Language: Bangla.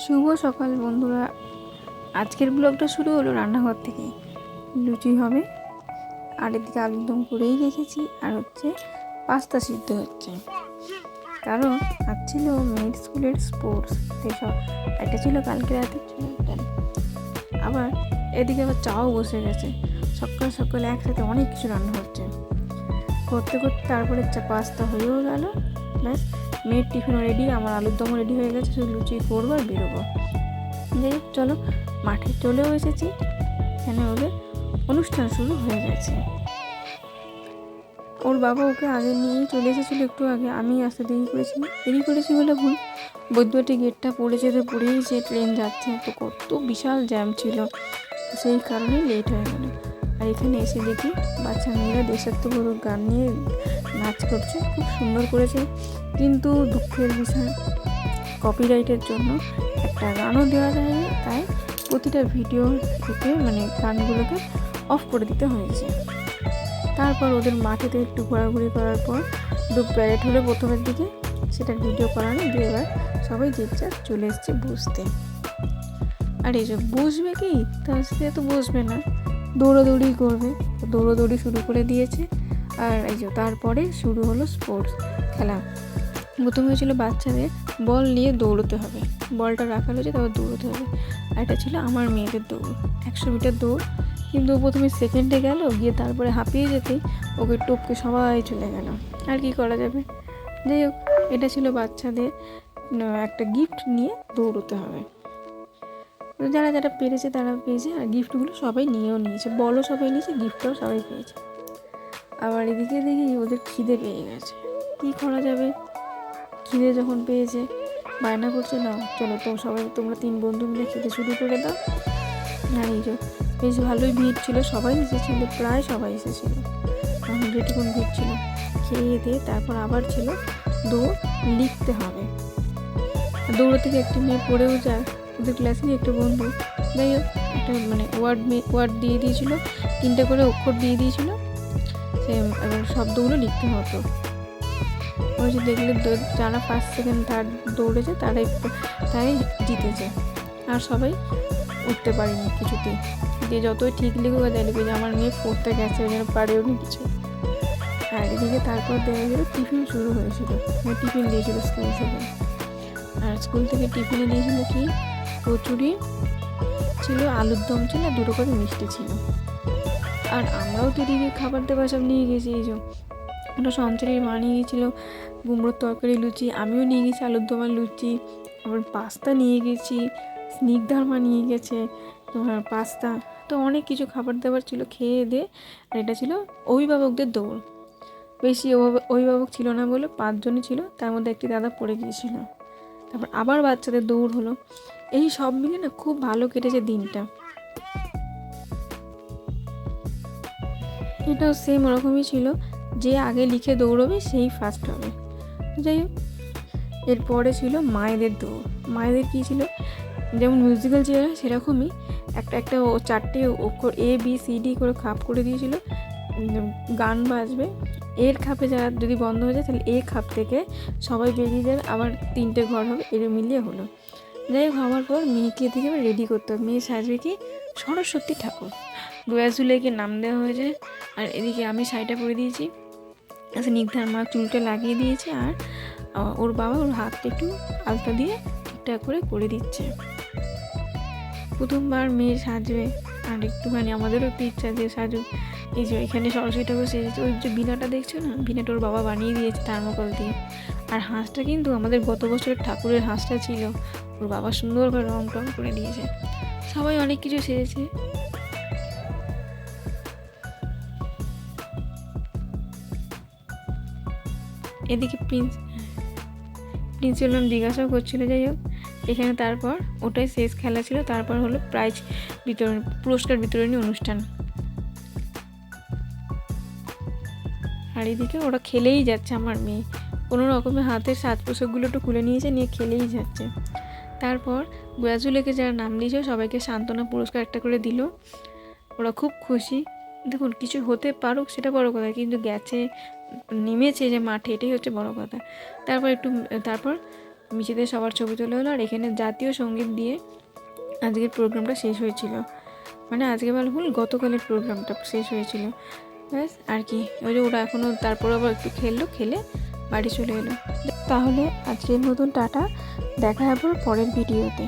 শুভ সকাল, বন্ধুরা। আজকের ব্লগটা শুরু হলো রান্নাঘর থেকে। লুচি হবে। আর এদিকে আলুর দম করেই রেখেছি। আর হচ্ছে পাস্তা সিদ্ধ হচ্ছে। কারণ আজ ছিল মেয়ের স্কুলের স্পোর্টস। সব, একটা ছিল কালকে রাতে আবার এদিকে আবার চাও বসে গেছে। সকাল সকালে একসাথে অনেক কিছু রান্না হচ্ছে। করতে করতে তারপরে পাস্তা হয়েও গেল। ব্যাস মেয়ের টিফিনও রেডি আমার আলুর দমও রেডি হয়ে গেছে, শুধু লুচি করব আর বেরোবো। যাই চলো, মাঠে চলেও এসেছি। এখানে ওদের অনুষ্ঠান শুরু হয়ে গেছে। ওর বাবা ওকে আগে নিয়েই চলে এসেছিল একটু আগে, আমি আসতে দেরি করেছি দেরি করেছি বলে ভুল। বৈদ্যুতি গেটটা পড়েছে তো পড়েই যে ট্রেন যাচ্ছে, তো কত বিশাল জ্যাম ছিল। সেই কারণে লেট হয়ে গেল। আর এখানে এসে দেখি বাচ্চা মেয়েরা দেশাত্মবোধক গান নিয়ে নাচ করছে, খুব সুন্দর করেছে। কিন্তু দুঃখের বিষয় কপিরাইটের জন্য একটা গানও দেওয়া যায়নি, তাই প্রতিটা ভিডিও থেকে মানে গানগুলোকে অফ করে দিতে হয়েছে। তারপর ওদের মাঠেতে একটু ঘোরাঘুরি করার পর দু প্যারেড হলে প্রথমের দিকে সেটার ভিডিও করানো দিয়ে এবার সবাই যে চলে এসছে বুঝতে। আর এই যে বসবে কি? তার সাথে তো বসবে না। দৌড়াদৌড়ি করবে। দৌড়াদৌড়ি শুরু করে দিয়েছে। আর এই যে তারপরে শুরু হলো স্পোর্টস খেলা। প্রথমে ছিল বাচ্চাদের বল নিয়ে দৌড়তে হবে। বলটা রাখা রয়েছে তারপর দৌড়তে হবে। আর এটা ছিল আমার মেয়েদের দৌড়। একশো মিটার দৌড়। কিন্তু প্রথমে সেকেন্ডে গেল, গিয়ে তারপরে হাঁপিয়ে যেতেই ওকে টপকে সবাই চলে গেল। আর কি করা যাবে? যাই হোক, এটা ছিল বাচ্চাদের একটা গিফট নিয়ে দৌড়তে হবে। যারা যারা পেরেছে তারা পেয়েছে আর গিফটগুলো সবাই নিয়েও নিয়েছে। বলও সবাই নিয়েছে গিফটটাও সবাই পেয়েছে। আবার এদিকে দেখি ওদের খিদে পেয়ে গেছে। কী করা যাবে? খিদে যখন পেয়েছে, বায়না করছে না চলো তো সবাই, তোমরা তিন বন্ধু মিলে খেতে শুরু করে দাও। আর এই যে, বেশ ভালোই ভিড় ছিল, সবাই এসেছিল, প্রায় সবাই এসেছিল। যেটুকুন ভিড় ছিল, খেয়ে দিয়ে তারপর আবার ছিল দৌড় লিখতে হবে। দৌড় থেকে একটি মেয়ে পড়েও যায় ওদের ক্লাসেরই একটা বন্ধু। যাই হোক, একটা মানে ওয়ার্ড ওয়ার্ড দিয়ে দিয়েছিল, তিনটে করে অক্ষর দিয়ে দিয়েছিল সে এবার শব্দগুলো লিখতে হতো ওই যে দেখলে যারা ফার্স্ট সেকেন্ড থার্ড দৌড়েছে, তারাই তাই জিতেছে। আর সবাই উঠতে পারেনি কিছুতেই। যে যতই ঠিক লিখুক যাই লিখুক যে আমার মেয়ে পড়তে গেছে ওই জন্য পারেও নি কিছু। আর এদিকে তারপর দেখা গেল টিফিন শুরু হয়েছিল। মানে টিফিন দিয়েছিল স্কুল থেকে। আর স্কুল থেকে টিফিনে দিয়েছিল কি? কচুরি ছিল, আলুর দম ছিল, আর দুটো করে মিষ্টি ছিল। আর আমরাও তো এদিকে খাবার দাবার সব নিয়ে গেছি, এই যে ওটা সঞ্চরের মা নিয়ে গেছিল, কুমড়োর তরকারি, লুচি, আমিও নিয়ে গেছি, আলুর দম আর লুচি, আবার পাস্তা নিয়ে গেছি স্নিগ্ধার মা নিয়ে গেছে, তোমার পাস্তা, তো অনেক কিছু খাবার দাবার ছিল, খেয়ে দিয়ে আর এটা ছিল অভিভাবকদের দৌড়। বেশি অভিভাবক ছিল না বলে পাঁচজনই ছিল, তার মধ্যে একটি দাদা পড়ে গিয়েছিল। তারপর আবার বাচ্চাদের দৌড় হলো। এই সব মিলে না খুব ভালো কেটেছে দিনটা। এটাও সেম ওরকমই ছিল। যে আগে লিখে দৌড়বে, সেই ফার্স্ট হবে। যাই হোক, এরপরে ছিল মায়েদের দৌড়। মায়েদের কী ছিল? যেমন মিউজিক্যাল চেয়ার সেরকমই একটা একটা ও চারটে অক্ষর এ বি সি ডি করে খাপ করে দিয়েছিল। গান বাজবে। এর খাপে যারা যদি বন্ধ হয়ে যায়, তাহলে এ খাপ থেকে সবাই বেরিয়ে যাবে। আবার তিনটে ঘর হবে এর মিলিয়ে হলো। যাই হোক হওয়ার পর মেয়েকে এদিকে রেডি করতে হবে। মেয়ে সাজবে কি? সরস্বতী ঠাকুর। গোয়া গোয়াজুলেকে নাম দেওয়া হয়েছে। আর এদিকে আমি শাড়িটা পরে দিয়েছি। স্নিগ্ধার মা চুলটা লাগিয়ে দিয়েছে আর ওর বাবা ওর হাতটা একটু আলতা দিয়ে ঠিকঠাক করে করে দিচ্ছে। প্রথমবার মেয়ে সাজবে। আর একটুখানি আমাদেরও একটু ইচ্ছা যে সাজুক। এই যে এখানে সরস্বতী ঠাকুর সেজেছে ওই যে বিনাটা দেখছ না? বিনাটা ওর বাবা বানিয়ে দিয়েছে থার্মোকল দিয়ে। আর হাঁসটা কিন্তু আমাদের গত বছরের ঠাকুরের হাঁসটা ছিল। ওর বাবা সুন্দর করে রং টং করে দিয়েছে। সবাই অনেক কিছু সেজেছে। এদিকে প্রিন্স প্রিন্সিপাল ম্যাম জিজ্ঞাসাও করছিল, যাই হোক। এখানে তারপর ওটাই শেষ খেলা ছিল। তারপর হলো প্রাইজ বিতরণ, পুরস্কার বিতরণী অনুষ্ঠান। আর এদিকে ওরা খেলেই যাচ্ছে আমার মেয়ে। কোনো রকমের হাতের সাজ পোশাকগুলো একটু খুলে নিয়েছে, নিয়ে খেলেই যাচ্ছে। তারপর গোয়াজুলেকে যারা নাম দিয়েছে, সবাইকে সান্ত্বনা পুরস্কার একটা করে দিল। ওরা খুব খুশি। দেখুন, কিছু হতে পারুক সেটা বড় কথা, কিন্তু গেছে, নেমেছে যে মাঠে, এটাই হচ্ছে বড় কথা। তারপর একটু, তারপর মিছিতে সবার ছবি তোলা হলো, আর এখানে জাতীয় সংগীত দিয়ে আজকের প্রোগ্রামটা শেষ হয়েছিল। মানে আজকে বল ভুল, গতকালের প্রোগ্রামটা শেষ হয়েছিল। ব্যাস, আর কি। ওই যে ওরা এখনও তারপর আবার একটু খেললো, খেলে বাড়ি চলে এলো। তাহলে আজকের মতন টাটা। দেখা হবে পরের ভিডিওতে।